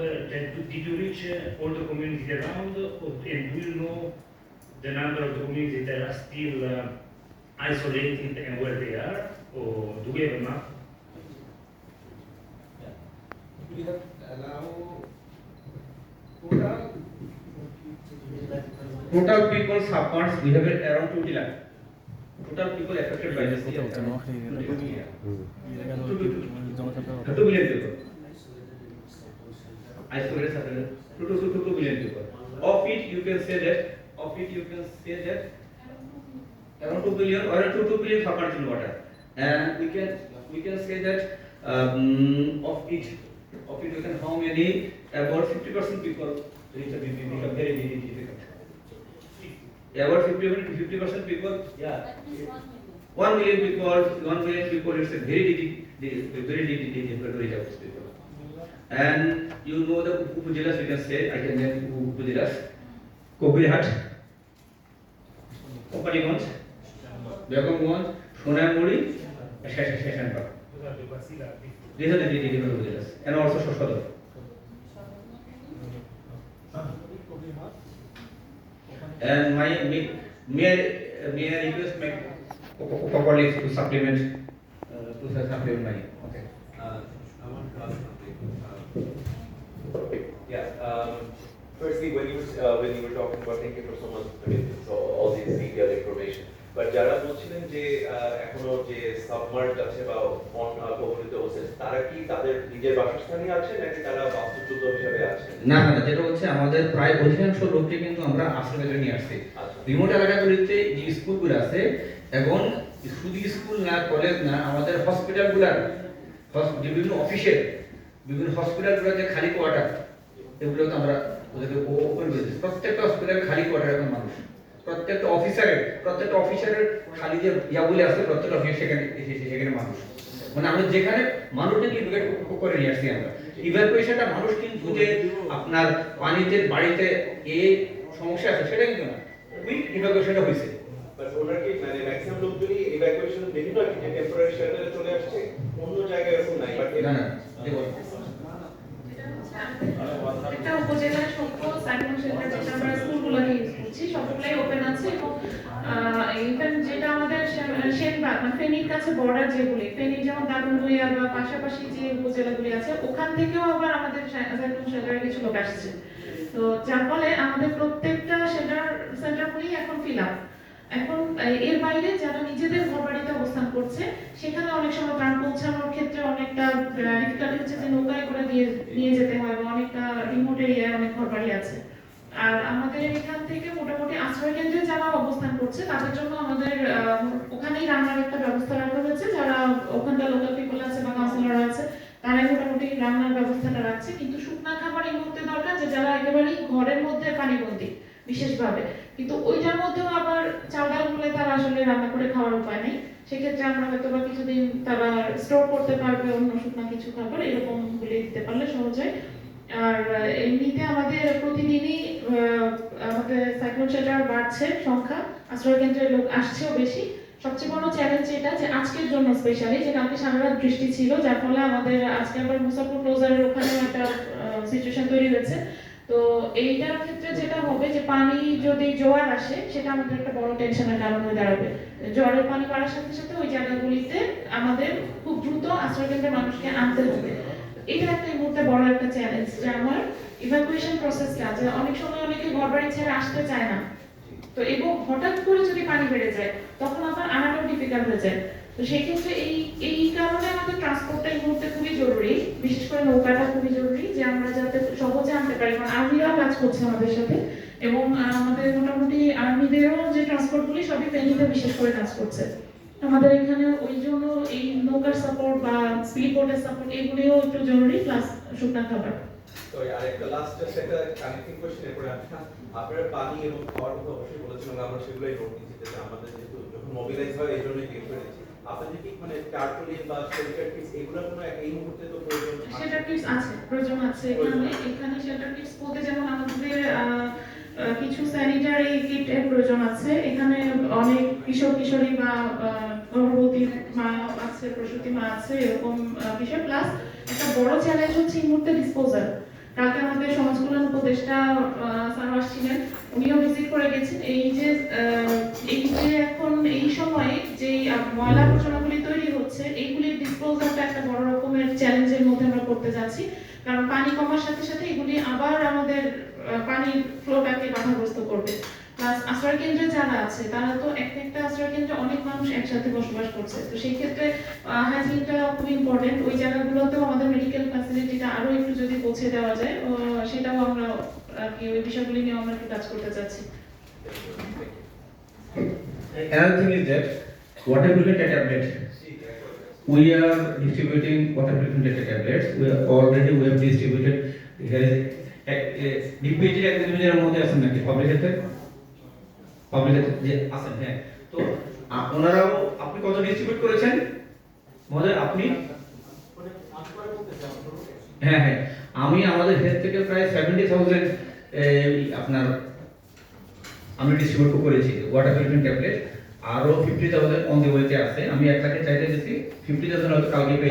did you reach uh, all the communities around, or, and do you know the number of the communities that are still uh, isolated and where they are, or do we have a map? Yeah. We have now total total people suffers. We have around 20 lakh. Total people affected by this. 20 billion people. Isolated, separated, two to two to two billion people. Of it, you can say that, of it, you can say that around two billion or two two billion submerged in water. And we can, we can say that um, of it, of it, you can how many, about fifty percent people reach a become very, very difficult. About fifty, fifty percent people, yeah. One million people, one million people, it's a very, very diffi- difficult to reach out to people. And you know the Upujilas, we can say, I can name Upujilas, Kobihat, Kopaligonj, Begongonj, Sonamuri, Shashanpur. These are the difficult Upujilas, and also Shoshodar. And my, may, may may I request my co- co- co- colleagues to supplement, uh, to supplement my, okay. Uh, I want to ask something. Uh, Yeah, um, firstly, when you, uh, when you were talking about, thank you for so much, I mean, so all these detailed information. But যারা বলছিলেন যে এখনও যে submerge আছে বা কবলিত হচ্ছে তারা কি তাদের নিজের বাসস্থানে আছে নাকি তারা বাস্তুচ্যুত হিসেবে আছে? না না যেটা হচ্ছে আমাদের প্রায় অধিকাংশ লোককে কিন্তু আমরা আশ্রয় নিয়ে আসছি। আচ্ছা। রিমোট এলাকাগুলিতে যে স্কুলগুলো আছে এবং শুধু স্কুল না কলেজ না আমাদের হসপিটালগুলার বিভিন্ন অফিসের বিভিন্ন হসপিটালগুলোর যে খালি কোয়ার্টার এগুলোকে আমরা ওদেরকে ওপেন করে দিচ্ছি প্রত্যেকটা হসপিটালের খালি কোয়ার্টার এখন মানুষ। প্রত্যেকটা অফিসারের প্রত্যেকটা অফিসারের খালি যে ইয়াগুলি আছে প্রত্যেকটা অফিস সেখানে সেখানে মানুষ। মানে আমরা যেখানে মানুষকে ইভ্যাকুয়েট করে নিয়ে আসছি আমরা। ইভ্যাকুয়েশনটা মানুষ কিন্তু যে আপনার পানিতে বাড়িতে এ সমস্যা আছে সেটা কিন্তু না। কুইক ইভ্যাকুয়েশনটা হয়েছে বাট ওনার কি মানে ম্যাক্সিমাম লোকজনই ইভ্যাকুয়েশন বিভিন্ন আর কি যে টেম্পোরারি শেল্টারে চলে আসছে? অন্য জায়গায় এরকম নাই? বাট না না। যেটা আমরা স্কুলগুলোকে ইউজ করছি ওপেন আছে এবং যেটা আমাদের সেনবাগ মানে ফেনীর কাছে বর্ডার যেগুলি ফেনীর যেমন বা পাশাপাশি যে উপজেলাগুলি আছে, ওখান থেকেও আবার আমাদের সেন্টারে কিছু লোক আসছে। তো যার ফলে আমাদের প্রত্যেকটা সেন্টার সেন্টারগুলি এখন ফিল এখন এর বাইরে যারা নিজেদের ঘর বাড়িতে অবস্থান করছে, সেখানে অনেক সময় প্রাণ পৌঁছানোর ক্ষেত্রে অনেকটা ডিফিকাল্টি হচ্ছে যে নৌকায় করে নিয়ে যেতে হয় বা অনেকটা রিমোট এরিয়ায় অনেক ঘর বাড়ি আছে আর আমাদের এখান থেকে মোটামুটি আশ্রয় কেন্দ্রে যারা অবস্থান করছে, তাদের জন্য আমাদের ওখানেই রান্নার একটা ব্যবস্থা রাখা হয়েছে। যারা ওখানকার লোকাল পিপল আছে বা কাউন্সিলর আছে, তারাই মোটামুটি রান্নার ব্যবস্থাটা রাখছে। কিন্তু শুকনা খাবার এই মুহূর্তে দরকার যে যারা একেবারেই ঘরের মধ্যে পানিবন্দী, বিশেষভাবে। কিন্তু ওইটার মধ্যেও আবার চাল ডাল হলে তারা আসলে রান্না করে খাওয়ার উপায় নেই। সেক্ষেত্রে আমরা হয়তো বা কিছুদিন তারা স্টোর করতে পারবে অন্য শুকনা কিছু খাবার, এরকম গুলি দিতে পারলে সহজ হয়। আর এমনিতে আমাদের প্রতিদিনই আমাদের সাইক্লোন শেল্টার বাড়ছে, সংখ্যা, আশ্রয় কেন্দ্রের লোক আসছেও বেশি। সবচেয়ে বড় চ্যালেঞ্জ এটা যে আজকের জন্য স্পেশালি যে কালকে সারা রাত বৃষ্টি ছিল, যার ফলে আমাদের আজকে আবার মুসাফর ক্লোজারের ওখানেও একটা সিচুয়েশন তৈরি হয়েছে। তো এইটার ক্ষেত্রে যেটা হবে, যে পানি যদি জোয়ার আসে, সেটা আমাদের একটা বড় টেনশনের কারণ হয়ে দাঁড়াবে। জোয়ারের পানি বাড়ার সাথে সাথে ওই জায়গাগুলিতে আমাদের খুব দ্রুত আশ্রয়কেন্দ্রের মানুষকে আনতে হবে। এটা একটা এই মুহূর্তে বড় একটা চ্যালেঞ্জ যে আমার ইভাকুয়েশন প্রসেসটা যে অনেক সময় অনেকে ঘর বাড়ি ছেড়ে আসতে চায় না। তো এবং হঠাৎ করে যদি পানি বেড়ে যায়, তখন আবার আনাটাও ডিফিকাল্ট হয়ে যায়। তো সেই ক্ষেত্রে এই এই কারণে আমাদের ট্রান্সপোর্টটা এই মুহূর্তে খুবই জরুরি। বিশেষ করে নৌকাটা খুবই জরুরি, যে আমরা যাতে সহজে আনতে পারি। কারণ আর্মিরাও কাজ করছে আমাদের সাথে। এবং আমাদের মোটামুটি আর্মিদেরও যে ট্রান্সপোর্টগুলি সবই ফেনীতে বিশেষ করে কাজ করছে। আমাদের এখানে ওই জন্য এই নৌকার সাপোর্ট বা স্পিড বোটের সাপোর্ট এগুলিও একটু জরুরি প্লাস শুকনা খাবার। সরি আর একটা লাস্ট জাস্ট কানেক্টিং কোশ্চেন এরপরে আপনারা পানি এবং খাওয়ার কথা অবশ্যই বলেছিলেন আমরা সেগুলোই নোট নিচ্ছি যে আমাদের যেহেতু যখন মোবিলাইজ হয় এই জন্যই বের করে আপনাদের কি মানে টার্পোলিন বা শেল্টার কিটস এগুলোর কোনো এই মুহূর্তে তো প্রয়োজন শেল্টার কিটস আছে প্রয়োজন আছে। এখানে এখানে শেল্টার কিটস বলতে যেমন আমাদের আহ, আহ, কিছু স্যানিটারি কিটের প্রয়োজন আছে। এখানে অনেক কিশোর কিশোরী বা গর্ভবতী মা আছে প্রসূতি মা আছে এরকম বিষয়। প্লাস একটা বড় চ্যালেঞ্জ হচ্ছে এই মুহূর্তে ডিসপোজাল কালকে আমাদের সমাজ কল্যাণ উপদেষ্টা স্যার আসছিলেন, উনিও ভিজিট করে গেছেন। এই যে এই যে এখন এই সময়ে যে ময়লা আবর্জনাগুলি তৈরি হচ্ছে, এইগুলির ডিসপোজালটা একটা বড় রকমের চ্যালেঞ্জের মধ্যে আমরা করতে যাচ্ছি। কারণ পানি কমার সাথে সাথে এগুলি আবার আমাদের পানির ফ্লোটাকে বাধাগ্রস্ত করবে। প্লাস আশ্রয় কেন্দ্রে যারা আছে, তারা তো একটা একটা আশ্রয় কেন্দ্রে অনেক মানুষ একসাথে বসবাস করছে তো সেই ক্ষেত্রে হাইজিনটা খুব ইম্পর্টেন্ট ওই জায়গাগুলোতেও আমাদের মেডিকেল ফ্যাসিলিটিটা আরও একটু যদি পৌঁছে দেওয়া যায় সেটাও আমরা কি, ওই বিষয়গুলি নিয়ে আমরা একটু কাজ করতে চাচ্ছি Another thing is that water purification tablet. We are distributing water purification tablets. We are already, we have distributed. Here is DPT এক্সামিনের মধ্যে আছেন নাকি পাবলিক হেলথে পাবলিক যে আছেন হ্যাঁ। তো ওনারাও আপনি কত ডিস্ট্রিবিউট করেছেন? মহোদয়, আপনি? হ্যাঁ হ্যাঁ। আমি, আমাদের হেলথ থেকে প্রায় সেভেন্টি থাউজেন্ড আপনার, আমি ডিস্ট্রিবিউট করেছি ওয়াটার পিউরিফিকেশন ট্যাবলেট আরও ফিফটি থাউজেন্ড অন দি ওয়েতে আছে। আমি এক লাখে চাইতে দিচ্ছি ফিফটি থাউজেন্ড হয়তো কালকে